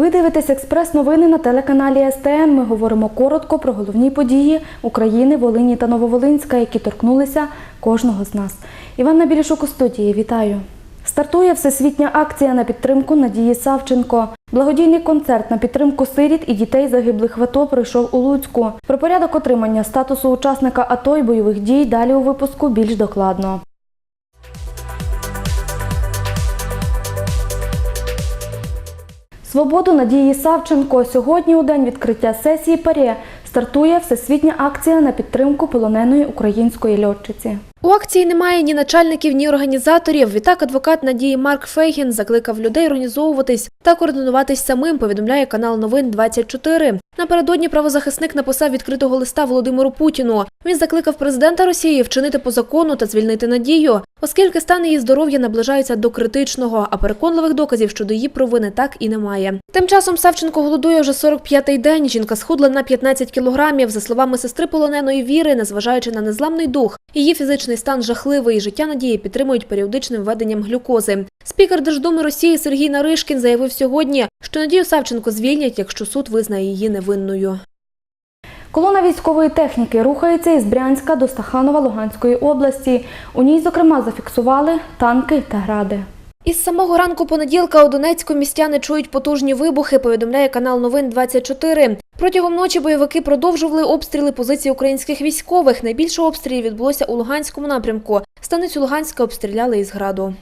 Ви дивитесь експрес-новини на телеканалі СТН. Ми говоримо коротко про головні події України, Волині та Нововолинська, які торкнулися кожного з нас. Іванна Білішук у студії. Вітаю. Стартує всесвітня акція на підтримку Надії Савченко. Благодійний концерт на підтримку сиріт і дітей загиблих в АТО пройшов у Луцьку. Про порядок отримання статусу учасника АТО і бойових дій далі у випуску більш докладно. Свободу Надії Савченко сьогодні у день відкриття сесії ПАРЄ стартує всесвітня акція на підтримку полоненої української льотчиці. У акції немає ні начальників, ні організаторів. Відтак адвокат Надії Марк Фейгін закликав людей організовуватись та координуватись самим, повідомляє канал Новин 24. Напередодні правозахисник написав відкритого листа Володимиру Путіну. Він закликав президента Росії вчинити по закону та звільнити Надію, оскільки стан її здоров'я наближається до критичного, а переконливих доказів щодо її провини так і немає. Тим часом Савченко голодує вже 45-й день. Жінка схудла на 15 кілограмів. За словами сестри полоненої віри, незважаючи на незламний дух, її фізичний стан жахливий. Життя Надії підтримують періодичним введенням глюкози. Спікер Держдуми Росії Сергій Наришкін заявив сьогодні, що Надію Савченко звільнять, якщо суд визнає її невинною. Колона військової техніки рухається із Брянська до Стаханова Луганської області. У ній, зокрема, зафіксували танки та гради. Із самого ранку понеділка у Донецьку містяни чують потужні вибухи, повідомляє канал Новин 24. Протягом ночі бойовики продовжували обстріли позицій українських військових. Найбільше обстрілів відбулося у Луганському напрямку. Станицю Луганська обстріляли із граду.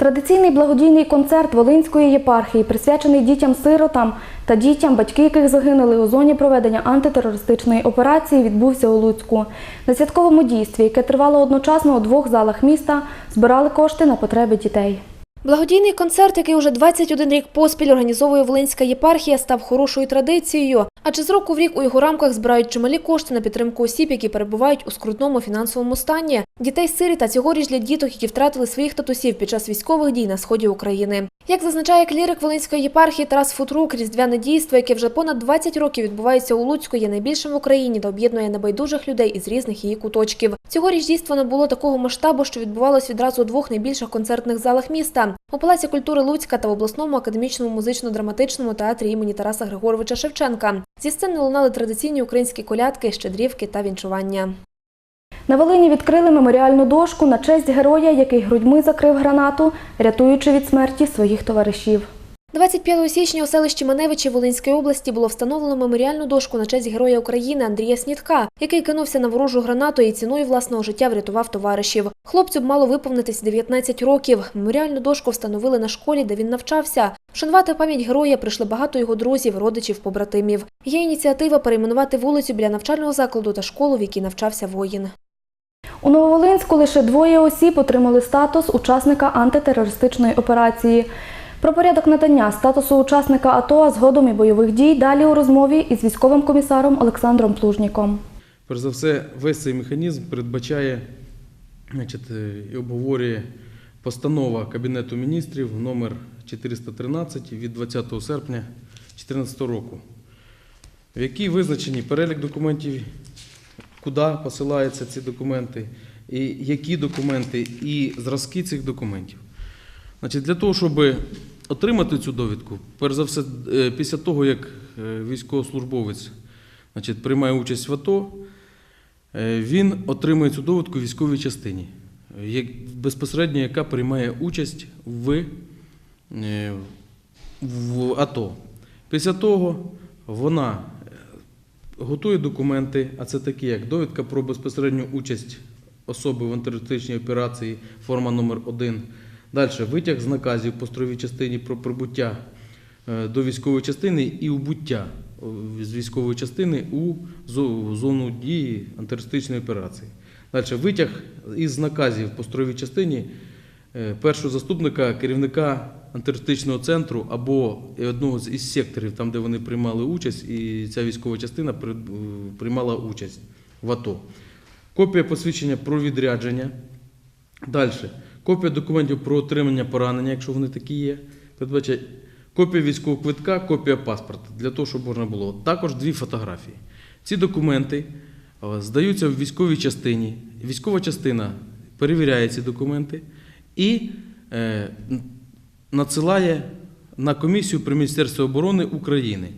Традиційний благодійний концерт Волинської єпархії, присвячений дітям-сиротам та дітям, батьки яких загинули у зоні проведення антитерористичної операції, відбувся у Луцьку. На святковому дійстві, яке тривало одночасно у двох залах міста, збирали кошти на потреби дітей. Благодійний концерт, який уже 21 рік поспіль організовує Волинська єпархія, став хорошою традицією. Адже з року в рік у його рамках збирають чималі кошти на підтримку осіб, які перебувають у скрутному фінансовому стані. Дітей сирі та цьогоріч для діток, які втратили своїх татусів під час військових дій на сході України. Як зазначає клірик Волинської єпархії Тарас Футрук, різдвяне дійство, яке вже понад 20 років відбувається у Луцьку, є найбільшим в Україні та об'єднує небайдужих людей із різних її куточків. Цьогоріч дійство не було такого масштабу, що відбувалось відразу у двох найбільших концертних залах міста у Палаці культури Луцька та в обласному академічному музично-драматичному театрі імені Тараса Григоровича Шевченка. Зі сцени лунали традиційні українські колядки, щедрівки та вінчування. На Волині відкрили меморіальну дошку на честь героя, який грудьми закрив гранату, рятуючи від смерті своїх товаришів. 25 січня у селищі Маневичі Волинської області було встановлено меморіальну дошку на честь героя України Андрія Снітка, який кинувся на ворожу гранату і ціною власного життя врятував товаришів. Хлопцю б мало виповнитись 19 років. Меморіальну дошку встановили на школі, де він навчався. Вшанувати пам'ять героя прийшли багато його друзів, родичів, побратимів. Є ініціатива перейменувати вулицю біля навчального закладу та школу, в якій навчався воїн. У Нововолинську лише двоє осіб отримали статус учасника антитерористичної операції. Про порядок надання статусу учасника АТО, згодом і бойових дій далі у розмові із військовим комісаром Олександром Плужніком. Перш за все, весь цей механізм передбачає значить, е, і обговорює постанова Кабінету міністрів номер 413 від 20 серпня 2014 року, в якій визначені перелік документів, куди посилаються ці документи, і які документи, і зразки цих документів. Значить, для того, щоб отримати цю довідку, перш за все, е, після того, як е, військовослужбовець значить, приймає участь в АТО, е, він отримує цю довідку в військовій частині, безпосередньо яка приймає участь в, в АТО. Після того вона готує документи, а це такі, як довідка про безпосередню участь особи в антитерористичній операції, форма номер 1 Далі витяг з наказів по строєвій частині про прибуття е, до військової частини і убуття е, з військової частини у зону дії антитерористичної операції. Далі витяг із наказів по строєвій частині е, першого заступника керівника антитерористичного центру або одного з із секторів, там де вони приймали участь, і ця військова частина приймала участь в АТО. Копія посвідчення про відрядження. Далі. Копія документів про отримання поранення, якщо вони такі є. Копія військового квитка, копія паспорта, для того, щоб можна було. Також дві фотографії. Ці документи е, здаються в військовій частині. Військова частина перевіряє ці документи і е, надсилає на комісію при Міністерстві оборони України.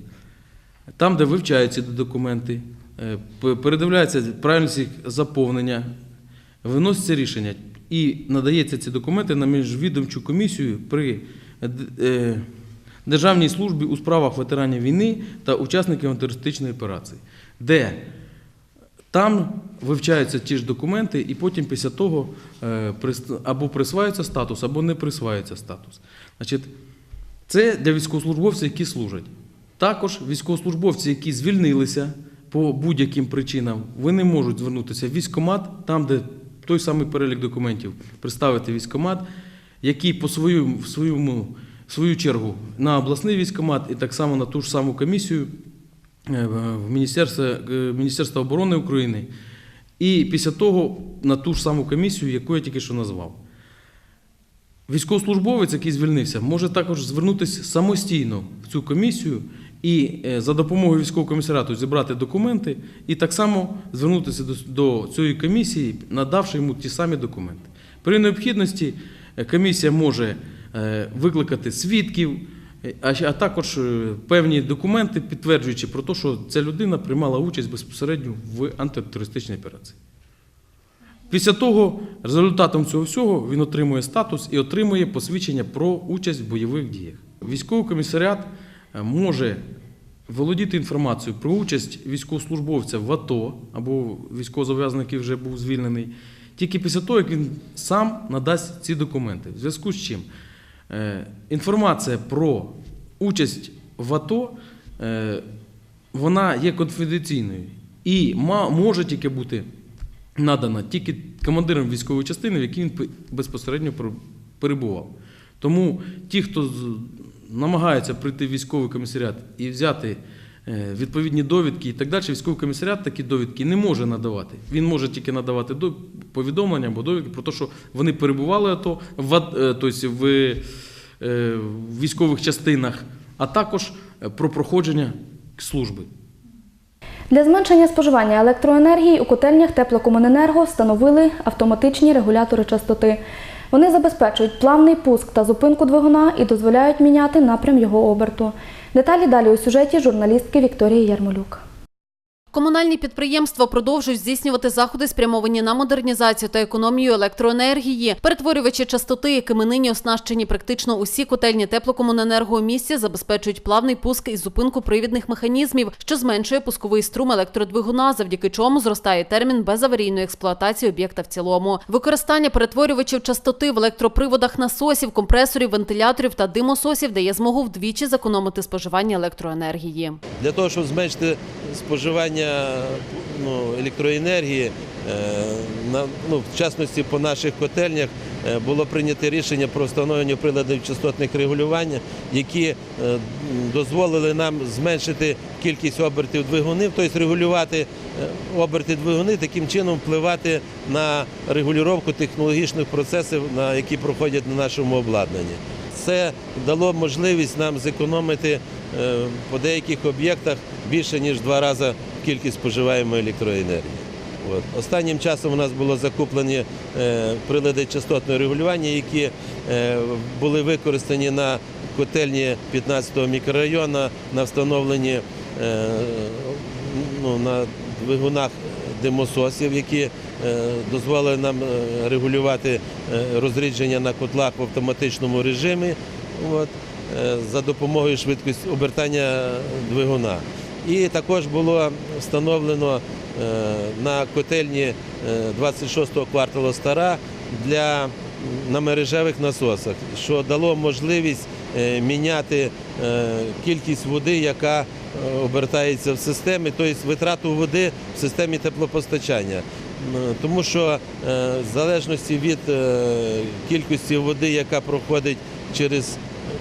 Там, де вивчаються документи, е, передивляється правильність їх заповнення, виноситься рішення і надається ці документи на міжвідомчу комісію при е, е, Державній службі у справах ветеранів війни та учасників антитерористичної операції, де там вивчаються ті ж документи, і потім після того е, або присваюється статус, або не присваюється статус. Значить, це для військовослужбовців, які служать. Також військовослужбовці, які звільнилися по будь-яким причинам, вони можуть звернутися в військкомат, там, де той самий перелік документів представити військкомат, який по своєму, в своєму, в свою чергу на обласний військкомат і так само на ту ж саму комісію е, в Міністерство, е, Міністерство оборони України, і після того на ту ж саму комісію, яку я тільки що назвав. Військовослужбовець, який звільнився, може також звернутися самостійно в цю комісію і е, за допомогою військового комісаріату зібрати документи і так само звернутися до, цієї комісії, надавши йому ті самі документи. При необхідності е, комісія може е, викликати свідків, а, також певні документи, підтверджуючи про те, що ця людина приймала участь безпосередньо в антитерористичній операції. Після того, результатом цього всього, він отримує статус і отримує посвідчення про участь в бойових діях. Військовий комісаріат може володіти інформацією про участь військовослужбовця в АТО або військовозобов'язаний, який вже був звільнений, тільки після того, як він сам надасть ці документи. В зв'язку з чим е, інформація про участь в АТО е, вона є конфіденційною і може тільки бути надана тільки командирам військової частини, в якій він безпосередньо перебував. Тому ті, хто намагається прийти в військовий комісаріат і взяти е, відповідні довідки і так далі, військовий комісаріат такі довідки не може надавати. Він може тільки надавати повідомлення або довідки про те, що вони перебували АТО, в, е, тобто е, військових частинах, а також про проходження служби. Для зменшення споживання електроенергії у котельнях теплокомуненерго встановили автоматичні регулятори частоти. Вони забезпечують плавний пуск та зупинку двигуна і дозволяють міняти напрям його оберту. Деталі далі у сюжеті журналістки Вікторії Ярмолюк. Комунальні підприємства продовжують здійснювати заходи, спрямовані на модернізацію та економію електроенергії. Перетворювачі частоти, якими нині оснащені практично усі котельні теплокомуненерго у місті, забезпечують плавний пуск і зупинку привідних механізмів, що зменшує пусковий струм електродвигуна, завдяки чому зростає термін безаварійної експлуатації об'єкта в цілому. Використання перетворювачів частоти в електроприводах насосів, компресорів, вентиляторів та димососів дає змогу вдвічі зекономити споживання електроенергії. Для того, щоб зменшити споживання ну, електроенергії, е, на, ну, в частності по наших котельнях, е, було прийнято рішення про встановлення приладів частотних регулювання, які е, дозволили нам зменшити кількість обертів двигунів, тобто регулювати оберти двигуни, таким чином впливати на регулювання технологічних процесів, які проходять на нашому обладнанні. Це дало можливість нам зекономити по деяких об'єктах більше ніж два рази кількість споживаємої електроенергії. От. Останнім часом у нас було закуплені е, прилади частотного регулювання, які е, були використані на котельні 15-го мікрорайону, на встановленні е, ну, на двигунах димососів, які е, дозволили нам е, регулювати е, розрідження на котлах в автоматичному режимі от, е, за допомогою швидкості обертання двигуна. І також було встановлено е, на котельні е, 26-го кварталу стара для на мережевих насосах, що дало можливість е, міняти е, кількість води, яка е, обертається в системі, тобто витрату води в системі теплопостачання. Тому що е, в залежності від е, кількості води, яка проходить через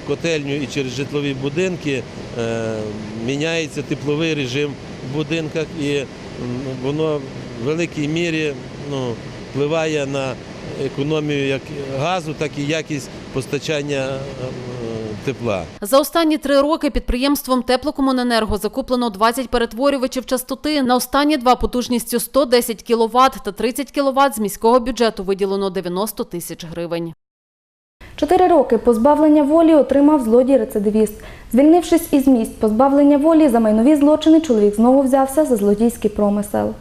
котельню і через житлові будинки, е, міняється тепловий режим в будинках, і воно в великій мірі ну, впливає на економію як газу, так і якість постачання е, тепла. За останні три роки підприємством Теплокомуненерго закуплено 20 перетворювачів частоти. На останні два потужністю 110 кВт та 30 кВт з міського бюджету виділено 90 тисяч гривень. Чотири роки позбавлення волі отримав злодій-рецидивіст. Звільнившись із місць позбавлення волі за майнові злочини, чоловік знову взявся за злодійський промисел.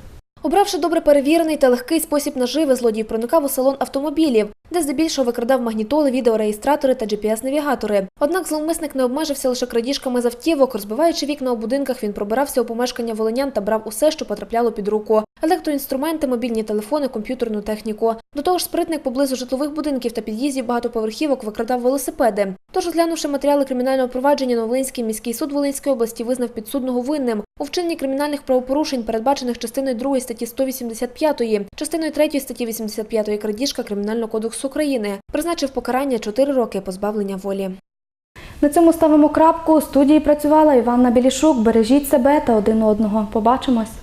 Обравши добре перевірений та легкий спосіб наживи, злодій проникав у салон автомобілів, де здебільшого викрадав магнітоли, відеореєстратори та GPS-навігатори. Однак зловмисник не обмежився лише крадіжками з автівок. Розбиваючи вікна у будинках, він пробирався у помешкання волинян та брав усе, що потрапляло під руку: електроінструменти, мобільні телефони, комп'ютерну техніку. До того ж, спритник поблизу житлових будинків та під'їздів багатоповерхівок викрадав велосипеди. Тож, розглянувши матеріали кримінального провадження, Новолинський міський суд Волинської області визнав підсудного винним у вчиненні кримінальних правопорушень, передбачених частиною 2 статті 185, частиною 3 статті 85 крадіжка Кримінального кодексу України, призначив покарання 4 роки позбавлення волі. На цьому ставимо крапку. У студії працювала Іванна Білішук. Бережіть себе та один одного. Побачимось.